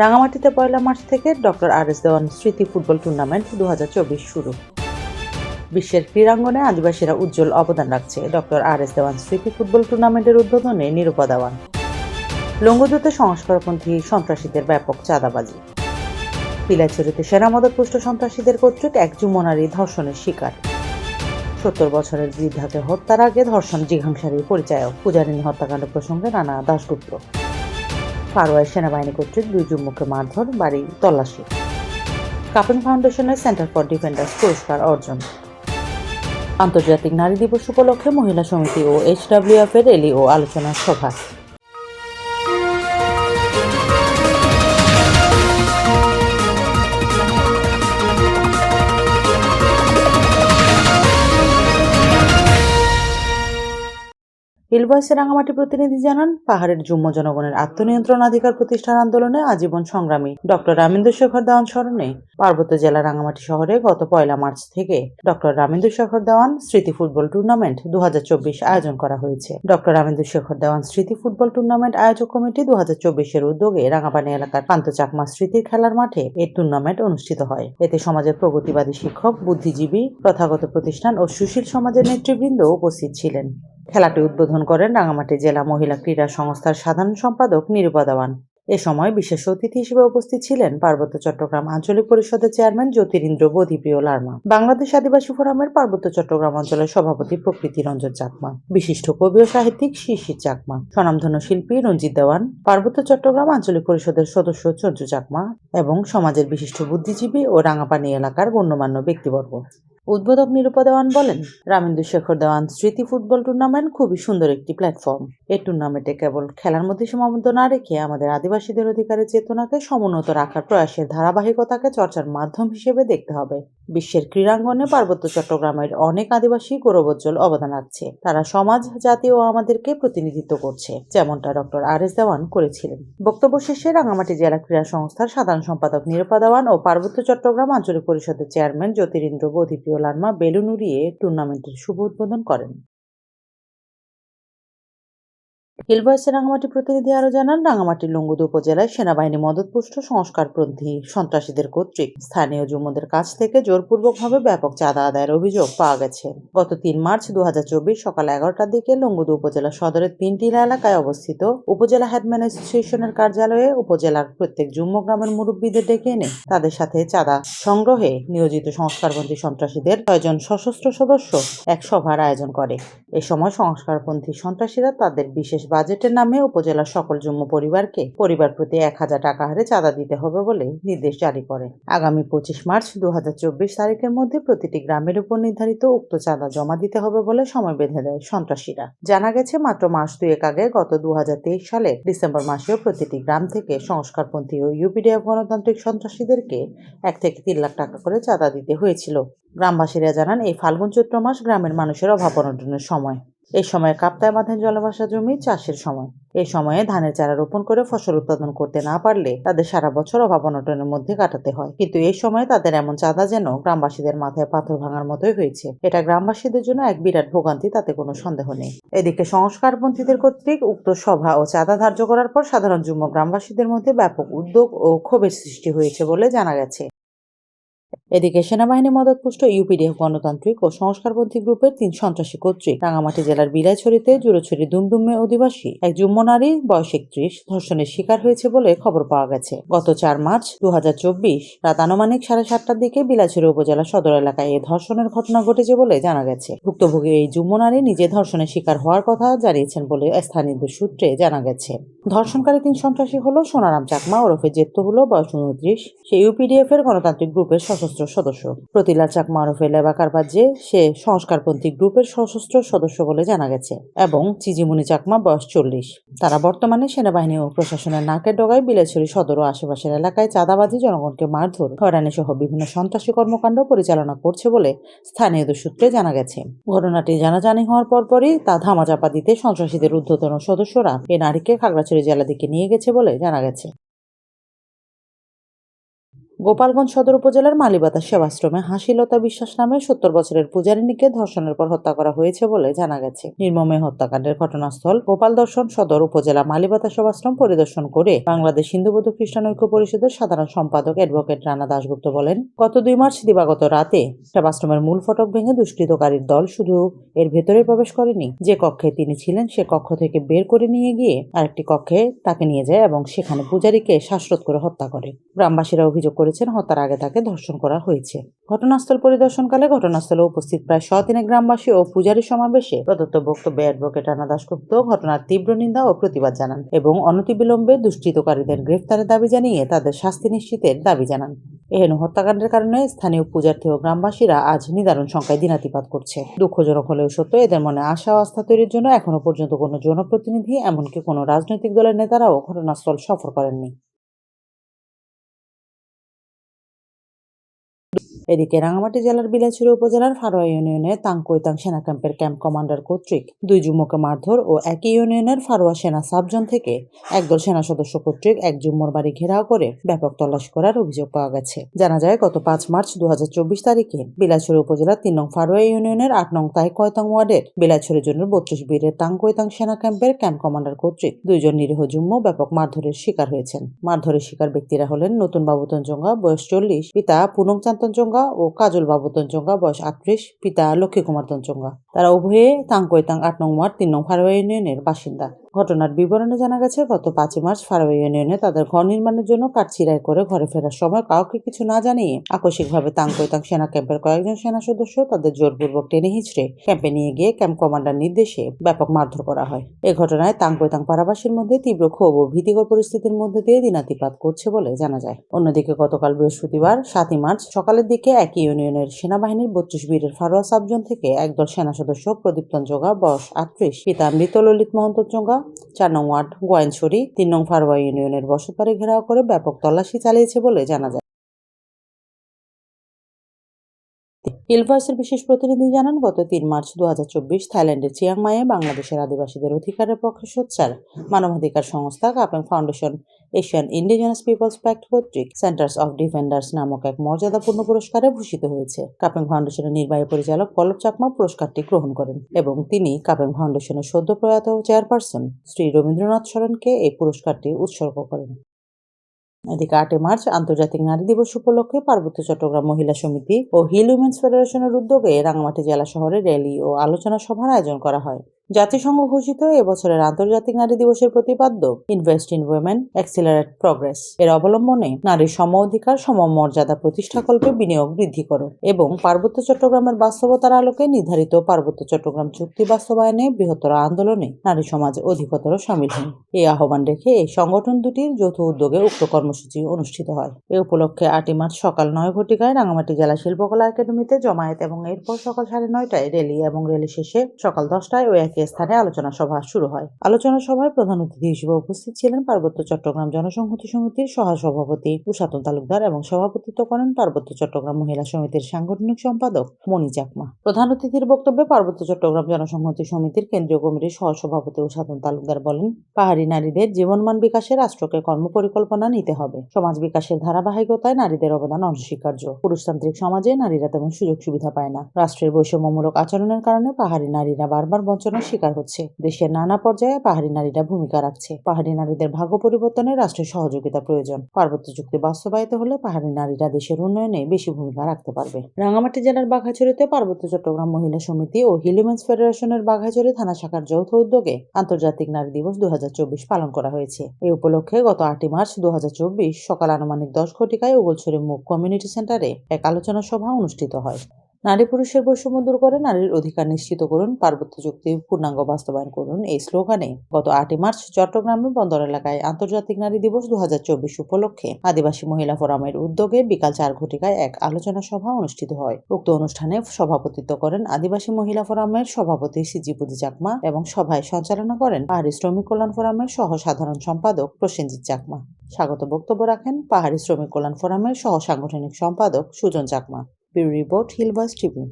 রাঙামাটিতে পয়লা মার্চ থেকে ডক্টর আর এস দেওয়ান স্মৃতি ফুটবল টুর্নামেন্ট দু হাজার চব্বিশ শুরু। বিশ্বের ক্রীড়াঙ্গনে আদিবাসীরা উজ্জ্বল অবদান রাখছে ডক্টর আর এস দেওয়ান স্মৃতি ফুটবল টুর্নামেন্টের উদ্বোধনে নিরূপা দেওয়ান। লঙ্গদূতে সংস্কারপন্থী সন্ত্রাসীদের ব্যাপক চাঁদাবাজি। পিলাচুরিতে সেনা মদতপুষ্ট সন্ত্রাসীদের কর্তৃক এক যুবনারী ধর্ষণের শিকার। সত্তর বছরের বৃদ্ধাকে হত্যার আগে ধর্ষণ জিঘাংসারীর পরিচায়ক। পূজারিনী হত্যাকাণ্ড প্রসঙ্গে রানা দাশগুপ্ত। পারোয়ার সেনাবাহিনী কর্তৃক দুই যুবককে মারধর, বাড়ি তল্লাশি। কাপন ফাউন্ডেশনের সেন্টার ফর ডিফেন্ডার্স পুরস্কার অর্জন। আন্তর্জাতিক নারী দিবস উপলক্ষে মহিলা সমিতি ও এইচডাব্লিউএফ এর এলি ও আলোচনা সভা। হিলভয়েসের রাঙামাটি প্রতিনিধি জানান, পাহাড়ের যুম্ম জনগণের আত্মনিয়ন্ত্রণ অধিকার প্রতিষ্ঠার আন্দোলনে আজীবন সংগ্রামী। ডক্টর রামেন্দ্র শেখর দেওয়ান স্মরণে, পার্বত্য জেলা রাঙামাটি শহরে গত পয়লা মার্চ থেকে ডক্টর রামেন্দ্র শেখর দেওয়ান স্মৃতি ফুটবল টুর্নামেন্ট দু হাজার চব্বিশ আয়োজন করা হয়েছে। ডক্টর রামেন্দ্র শেখর দেওয়ান স্মৃতি ফুটবল টুর্নামেন্ট আয়োজক কমিটি দু এর উদ্যোগে রাঙাপানি এলাকার পান্ত চাকমা স্মৃতির খেলার মাঠে এই টুর্নামেন্ট অনুষ্ঠিত হয়। এতে সমাজের প্রগতিবাদী শিক্ষক, বুদ্ধিজীবী, প্রথাগত প্রতিষ্ঠান ও সুশীল সমাজের নেতৃবৃন্দ উপস্থিত ছিলেন। খেলাটি উদ্বোধন করেন রাঙামাটি জেলা মহিলা ক্রীড়া সংস্থার সাধারণ সম্পাদক নিরূপা দেওয়ান। এ সময় বিশেষ অতিথি হিসেবে উপস্থিত ছিলেন পার্বত্য চট্টগ্রাম আঞ্চলিক পরিষদের চেয়ারম্যান জ্যোতিরিন্দ্র বোধিপ্রিয় লার্মা, বাংলাদেশ আদিবাসী ফোরামের পার্বত্য চট্টগ্রাম অঞ্চলের সভাপতি প্রকৃতি রঞ্জন চাকমা, বিশিষ্ট কবি ও সাহিত্যিক শিশির চাকমা, স্বনামধন্য শিল্পী রঞ্জিত দেওয়ান, পার্বত্য চট্টগ্রাম আঞ্চলিক পরিষদের সদস্য চঞ্চু চাকমা এবং সমাজের বিশিষ্ট বুদ্ধিজীবী ও রাঙাপানি এলাকার গণ্যমান্য ব্যক্তিবর্গ। উদ্বোধক নিরূপা দেওয়ান বলেন, রামেন্দু শেখর দেওয়ান স্মৃতি ফুটবল টুর্নামেন্ট খুবই সুন্দর একটি প্ল্যাটফর্ম। এই টুর্নামেন্টে কেবল খেলার মধ্যে সীমাবদ্ধ না রেখে আমাদের আদিবাসীদের অধিকারের চেতনাকে সমুন্নত রাখার প্রয়াসের ধারাবাহিকতাকে চর্চার মাধ্যম হিসেবে দেখতে হবে। বিশ্বের ক্রীড়াঙ্গনে পার্বত্য চট্টগ্রামের অনেক আদিবাসী গৌরবোজ্জ্বল অবদান রাখছে। তারা সমাজ, জাতি ও আমাদেরকে প্রতিনিধিত্ব করছে, যেমনটা ডক্টর আর এস দেওয়ান করেছিলেন। বক্তব্য শেষে রাঙামাটি জেলা ক্রীড়া সংস্থার সাধারণ সম্পাদক নিরূপা দেওয়ান ও পার্বত্য চট্টগ্রাম আঞ্চলিক পরিষদের চেয়ারম্যান জ্যোতিরিন্দ্র বোধিপ্রিয় লার্মা বেলুন উড়িয়ে টুর্নামেন্টের শুভ উদ্বোধন করেন। হিলভয়েসের রাঙামাটি প্রতিনিধি আরও জানান, রাঙামাটির লঙ্গুদ উপজেলায় সেনাবাহিনী মদতপুষ্ট সংস্কারপন্থী সন্ত্রাসীদের কর্তৃক স্থানীয় যুবদের কাছ থেকে জোরপূর্বকভাবে ব্যাপক চাঁদা আদায়ের অভিযোগ পাওয়া গেছে। গত তিন মার্চ দু সকাল এগারোটার দিকে লঙ্গুদ উপজেলা সদরের তিনটি এলাকায় অবস্থিত উপজেলা হেডম্যান অ্যাসোসিয়েশনের কার্যালয়ে উপজেলার প্রত্যেক যুম্ম গ্রামের মুরব্বীদের ডেকে এনে তাদের সাথে চাঁদা সংগ্রহে নিয়োজিত সংস্কারপন্থী সন্ত্রাসীদের ছয়জন সশস্ত্র সদস্য এক সভার আয়োজন করে। এ সময় সংস্কারপন্থী সন্ত্রাসীরা তাদের বিশেষ বাজেটের নামে উপজেলার সকল জম্মু পরিবারকে পরিবার প্রতি এক হাজার টাকা হারে চাঁদা দিতে হবে বলে নির্দেশ জারি করে। আগামী পঁচিশ মার্চ দুহাজার চব্বিশ তারিখের মধ্যে প্রতিটি গ্রামের উপর নির্ধারিত উক্ত চাঁদা জমা দিতে হবে বলে সময় বেঁধে দেয় সন্ত্রাসীরা। জানা গেছে, মাত্র মাস দুয়েক আগে গত দুহাজার তেইশ সালে ডিসেম্বর মাসেও প্রতিটি গ্রাম থেকে সংস্কারপন্থী ও ইউপিডিএফ গণতান্ত্রিক সন্ত্রাসীদেরকে এক থেকে তিন লাখ টাকা করে চাঁদা দিতে হয়েছিল। গ্রামবাসীরা জানান, এই ফাল্গুন চৈত্র মাস গ্রামের মানুষের অভাব অনটনের সময়। এই সময়ে কাপ্তায় বাঁধেন জলভাসা জমি চাষের সময়। এই সময়ে ধানের চারা রোপণ করে ফসল উৎপাদন করতে না পারলে তাদের সারা বছর অভাব অনটনের মধ্যে কাটাতে হয়। কিন্তু এই সময় তাদের এমন চাঁদা যেন গ্রামবাসীদের মাথায় পাথর ভাঙার মতোই হয়েছে। এটা গ্রামবাসীদের জন্য এক বিরাট ভোগান্তি, তাতে কোনো সন্দেহ নেই। এদিকে সংস্কারপন্থীদের কর্তৃক উক্ত সভা ও চাঁদা ধার্য করার পর সাধারণ যুগ্ম গ্রামবাসীদের মধ্যে ব্যাপক উদ্যোগ ও ক্ষোভের সৃষ্টি হয়েছে বলে জানা গেছে। এদিকে সেনাবাহিনী মদতপুষ্ট ইউপিডিএফ গণতান্ত্রিক ও সংস্কারপন্থী গ্রুপের তিন সন্ত্রাসী কর্তৃক রাঙামাটি জেলার বিলাইছড়িতে জুরোছড়ি দুমদুমে অধিবাসী এক যুম্ম নারী, বয়স একত্রিশ, ধর্ষণের শিকার হয়েছে বলে খবর পাওয়া গেছে। গত চার মার্চ দু হাজার চব্বিশ রাত আনুমানিক সাড়ে সাতটার দিকে বিলাইছড়ি উপজেলা সদর এলাকায় এই ধর্ষণের ঘটনা ঘটেছে বলে জানা গেছে। ভুক্তভোগী এই যুম্ম নারী নিজে ধর্ষণের শিকার হওয়ার কথা জানিয়েছেন বলে স্থানীয়দের সূত্রে জানা গেছে। ধর্ষণকারী তিন সন্ত্রাসী হলো সোনারাম চাকমা ওরফে জেত্ত হলো বয়স উনত্রিশ। সে ইউপিডিএফ এর গণতান্ত্রিক গ্রুপের সশস্ত্র সদস্য। প্রতিলাল চাকমা ওরফে লেবাকার বাজ্যে সে সংস্কারপন্থী গ্রুপের সশস্ত্র সদস্য বলে জানা গেছে এবং চিজিমুনি চাকমা বয়স চল্লিশ। তারা বর্তমানে সেনাবাহিনী ও প্রশাসনের নাকের ডগায় বিলাইছড়ি সদর ও আশেপাশের এলাকায় চাঁদাবাজি, জনগণকে মারধর হয়রানি সহ বিভিন্ন সন্ত্রাসী কর্মকাণ্ড পরিচালনা করছে বলে স্থানীয়দের সূত্রে জানা গেছে। ঘটনাটি জানাজানি হওয়ার পরপরই তা ধামাচাপা দিতে সন্ত্রাসীদের ঊর্ধ্বতন সদস্যরা এ নারীকে খাগড়াছড়ি জেলা দিকে নিয়ে গেছে বলে জানা গেছে। গোপালগঞ্জ সদর উপজেলার মালিবাতা সেবাশ্রমে হাসিলতা বিশ্বাস নামে সত্তর বছরের পূজারিনীকে ধর্ষণের পর হত্যা করা হয়েছে বলে জানা গেছে। নির্মমে হত্যাকাণ্ডের ঘটনাস্থল গোপাল দর্শন সদর উপজেলা মালিবাতা সেবাশ্রম পরিদর্শন করে বাংলাদেশ হিন্দু বৌদ্ধ খ্রিস্টান ঐক্য পরিষদের সাধারণ সম্পাদক অ্যাডভোকেট রানা দাশগুপ্ত বলেন, গত দুই মার্চ দিবাগত রাতে সেবাশ্রমের মূল ফটক ভেঙে দুষ্কৃতকারীর দল শুধু এর ভেতরে প্রবেশ করেনি, যে কক্ষে তিনি ছিলেন সে কক্ষ থেকে বের করে নিয়ে গিয়ে আরেকটি কক্ষে তাকে নিয়ে যায় এবং সেখানে পূজারীকে শ্বাসরোধ করে হত্যা করে। গ্রামবাসীরা অভিযোগ করেছেন, হত্যার আগে তাকে ধর্ষণ করা হয়েছে। ঘটনাস্থল পরিদর্শনকালে ঘটনাস্থলে উপস্থিত প্রায় শতিনেক গ্রামবাসী ও পূজারী সমাবেশে প্রদত্ত বক্তব্যে অ্যাডভোকেট রানা দাশগুপ্ত ঘটনার তীব্র নিন্দা ও প্রতিবাদ জানান এবং অনতিবিলম্বে দুষ্কৃতকারীদের গ্রেফতারের দাবি জানিয়ে তাদের শাস্তি নিশ্চিতের দাবি জানান। এহেন হত্যাকাণ্ডের কারণে স্থানীয় পূজার্থী ও গ্রামবাসীরা আজ নিদারুণ সংখ্যায় দিনাতিপাত করছে। দুঃখজনক হলেও সত্য এদের মনে আশা ও আস্থা তৈরির জন্য এখনও পর্যন্ত কোনো জনপ্রতিনিধি, এমনকি কোনো রাজনৈতিক দলের নেতারাও ঘটনাস্থল সফর করেননি। এদিকে রাঙামাটি জেলার বিলাইছড়ি উপজেলার ফারোয়া ইউনিয়নের তাংকৈতাং সেনা ক্যাম্পের ক্যাম্প কমান্ডার কর্তৃক দুই যুম্মকে মারধর ও একই ইউনিয়নের ফারোয়া সেনা সাবজন থেকে একদল সেনা সদস্য কর্তৃক এক যুম্মর বাড়ি ঘেরাও করে ব্যাপক তল্লাশি করার অভিযোগ পাওয়া গেছে। জানা যায়, গত পাঁচ মার্চ দুহাজার চব্বিশ তারিখে বিলাইছড়ি উপজেলার তিন নং ফারোয়া ইউনিয়নের আট নং তাই কয়তাং ওয়ার্ডের বিলাইছড়ি জন্য বত্রিশ বীরের তাংকৈতাং সেনা ক্যাম্পের ক্যাম্প কমান্ডার কর্তৃক দুইজন নিরীহ যুম্ম ব্যাপক মারধরের শিকার হয়েছেন। মারধরের শিকার ব্যক্তিরা হলেন নতুন বাবু তঞ্জঙ্গা বয়স চল্লিশ, পিতা পুনম চান তঞ্জঙ্গা ও কাজল বাবু তঞ্চঙ্গা বয়স আটত্রিশ, পিতা লক্ষ্মী কুমার তঞ্চঙ্গা তারা উভয়ে তাংকৈতাং আট নং ওয়ার্ড, তিন নং ফারোয়া ইউনিয়নের বাসিন্দা। ঘটনার বিবরণে জানা গেছে, গত পাঁচই মার্চ ফারোয়া ইউনিয়নে তাদের ঘর নির্মাণের জন্য কাঠ ছিঁড়াই করে ঘরে ফেরার সময় কাউকে কিছু না জানিয়ে আকস্মিকভাবে তাংকৈতাং সেনা ক্যাম্পের কয়েকজন সেনা সদস্য তাদের জোরপূর্বক টেনে হিঁচড়ে ক্যাম্পে নিয়ে গিয়ে ক্যাম্প কমান্ডার নির্দেশে ব্যাপক মারধর করা হয়। এ ঘটনায় তাংকৈতাং পাড়াবাসীর মধ্যে তীব্র ক্ষোভ ও ভীতিকর পরিস্থিতির মধ্যে দিয়ে দিনাতিপাত করছে বলে জানা যায়। অন্যদিকে গতকাল বৃহস্পতিবার সাতই মার্চ সকালের দিকে একই ইউনিয়নের সেনাবাহিনীর বত্রিশ বীরের ফারোয়া সাবজন থেকে একদল সেনা সদস্য প্রদীপ তঞ্জঙ্গা বয়স আটত্রিশ, পিতা মৃত ললিত মোহন তঞ্জঙ্গা চার নং ওয়ার্ড, গোয়াইনছড়ি, তিন নং ফারওয়া ইউনিয়নের বসতবাড়ি ঘেরাও করে ব্যাপক তল্লাশি চালিয়েছে বলে জানা যায়। হিলভয়েসের বিশেষ প্রতিনিধি জানান, গত তিন মার্চ দু হাজার চব্বিশ থাইল্যান্ডের চিয়াংমাইয়ে বাংলাদেশের আদিবাসীদের অধিকারের পক্ষে সোচ্চার মানবাধিকার সংস্থা Kapaeeng foundation, Asian indigenous peoples pact কর্তৃক সেন্টার্স অফ ডিফেন্ডার্স নামক এক মর্যাদাপূর্ণ পুরস্কারে ভূষিত হয়েছে। কাপেং ফাউন্ডেশনের নির্বাহী পরিচালক পল্লব চাকমা পুরস্কারটি গ্রহণ করেন এবং তিনি কাপেং ফাউন্ডেশনের সদ্য প্রয়াত চেয়ারপারসন শ্রী রবীন্দ্রনাথ সরণকে এই পুরস্কারটি উৎসর্গ করেন। এদিকে আটই মার্চ আন্তর্জাতিক নারী দিবস উপলক্ষে পার্বত্য চট্টগ্রাম মহিলা সমিতি ও হিল উইমেন্স ফেডারেশনের উদ্যোগে রাঙামাটি জেলা শহরে র্যালি ও আলোচনা সভার আয়োজন করা হয়। জাতিসংঘ ঘোষিত এবছরের আন্তর্জাতিক নারী দিবসের প্রতিপাদ্য invest in women accelerate progress এর অবলম্বনে নারীর সম অধিকার সমমর্যাদা প্রতিষ্ঠাকল্পে বিনিয়োগ বৃদ্ধি করো এবং পার্বত্য চট্টগ্রামের বাস্তবতার আলোকে নির্ধারিত পার্বত্য চট্টগ্রাম চুক্তি বাস্তবায়নে বৃহত্তর আন্দোলনে নারী সমাজ অধিকতর সামিল হন। এই আহ্বান রেখে এই সংগঠন দুটির যৌথ উদ্যোগে উক্ত কর্মসূচি অনুষ্ঠিত হয়। এ উপলক্ষে আটই মার্চ সকাল নয় ঘটিকায় রাঙামাটি জেলা শিল্পকলা একাডেমিতে জমায়েত এবং এরপর সকাল সাড়ে নয়টায় রেলি এবং র্যালি শেষে সকাল দশটায় ও একই স্থানে আলোচনা সভা শুরু হয়। আলোচনা সভায় প্রধান অতিথি হিসেবে উপস্থিত ছিলেন পার্বত্য চট্টগ্রাম জনসংহতি সমিতির সহসভাপতি উষাতন তালুকদার এবং সভাপতিত্ব করেন পার্বত্য চট্টগ্রাম মহিলা সমিতির সাংগঠনিক সম্পাদক মণি চাকমা। প্রধান অতিথির বক্তব্যে পার্বত্য চট্টগ্রাম জনসংহতি সমিতির কেন্দ্রীয় কমিটির সহসভাপতি উষাতন তালুকদার বলেন, পাহাড়ি নারীদের জীবনমান বিকাশে রাষ্ট্রকে কর্মপরিকল্পনা নিতে হবে। সমাজ বিকাশের ধারাবাহিকতায় নারীদের অবদান অনস্বীকার্য। পুরুষতান্ত্রিক সমাজে নারীরা তেমন সুযোগ সুবিধা পায় না। রাষ্ট্রের বৈষম্যমূলক আচরণের কারণে পাহাড়ি নারীরা বারবার বঞ্চনার শিকার হচ্ছে। দেশের নানা পর্যায়ে পাহাড়ি নারীরা ভূমিকা রাখছে। পাহাড়ি নারীদের ভাগ্য পরিবর্তনে রাষ্ট্রের সহযোগিতা প্রয়োজন। পার্বত্য চুক্তি বাস্তবায়িত হলে পাহাড়ি নারীরা দেশের উন্নয়নে বেশি ভূমিকা রাখতে পারবে। রাঙামাটি জেলার বাঘাছড়িতে পার্বত্য চট্টগ্রাম মহিলা সমিতি ও হিলিমেন্স ফেডারেশনের বাঘাছড়ি থানা শাখার যৌথ উদ্যোগে আন্তর্জাতিক নারী দিবস দু হাজার চব্বিশ পালন করা হয়েছে। এই উপলক্ষে গত আটই মার্চ দু হাজার চব্বিশ সকাল আনুমানিক দশ ঘটিকায় উগলছড়ি মুখ কমিউনিটি সেন্টারে এক আলোচনা সভা অনুষ্ঠিত হয়। নারী পুরুষের বৈষম্য দূর করে, নারীর অধিকার নিশ্চিত করুন, পার্বত্য চুক্তি, পূর্ণাঙ্গ বাস্তবায়ন করুন, এই স্লোগানে গত আটই মার্চ চট্টগ্রামে বন্দর এলাকায় আন্তর্জাতিক নারী দিবস দুহাজার চব্বিশ উপলক্ষে আদিবাসী মহিলা ফোরামের উদ্যোগে বিকাল চার ঘটিকায় এক আলোচনা সভা অনুষ্ঠিত হয়। উক্ত অনুষ্ঠানে সভাপতিত্ব করেন আদিবাসী মহিলা ফোরামের সভাপতি সিজিপুদি চাকমা এবং সভায় সঞ্চালনা করেন পাহাড়ি শ্রমিক কল্যাণ ফোরামের সহ সাধারণ সম্পাদক প্রসেনজিৎ চাকমা। স্বাগত বক্তব্য রাখেন পাহাড়ি শ্রমিক কল্যাণ ফোরামের সহ সাংগঠনিক সম্পাদক সুজন চাকমা। ब्यूरो रिपोर्ट हिलबर्स ट्रिब्यून